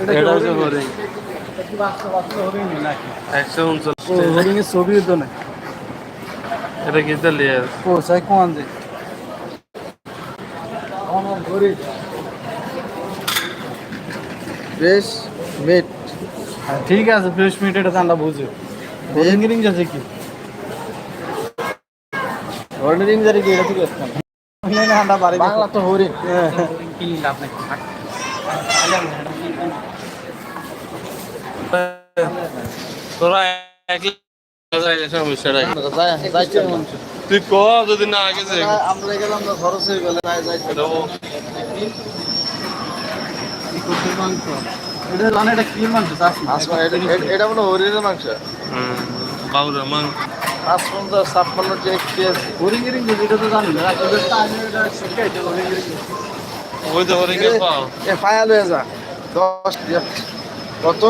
এটা হচ্ছে একশো উনচল্লিশ। তো নেই। এটা কি লিয়ে ও সাই কোন দে। বেশ মেট। হ্যাঁ, ঠিক আছে ফ্রেশ মিট এটা ঠান্ডা বুঝে। হরিণ রিং যাচ্ছে কি? হরিণ রিং যাচ্ছে কি? এটা ঠিক আছে। বাংলা তো হরিণ তোরা একলা চায়। তুই ক যদি না আগে আমরা গেলাম খরচ হয়ে গেলে এটা মাংস মাংস হয় হরিণের মাংস হুম, বাউরা মাং পাঁচ পঞ্চাশ ছাপ্পান্ন যে কেজি হরিণ রিং এটা তো জানি না আপনাদের টাইমে এটা শিখাইতে হরিণ রিং ওই তো হরিণ পাও এ ফায়াল হয়ে যা দশ। কত।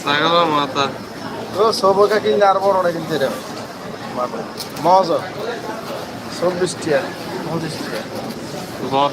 ছাগলের মাথা। তো সবকা কিনলে আর বড় না কিনতে রে। মজা। চব্বিশ টিয়া পঁচিশ টিয়া। বল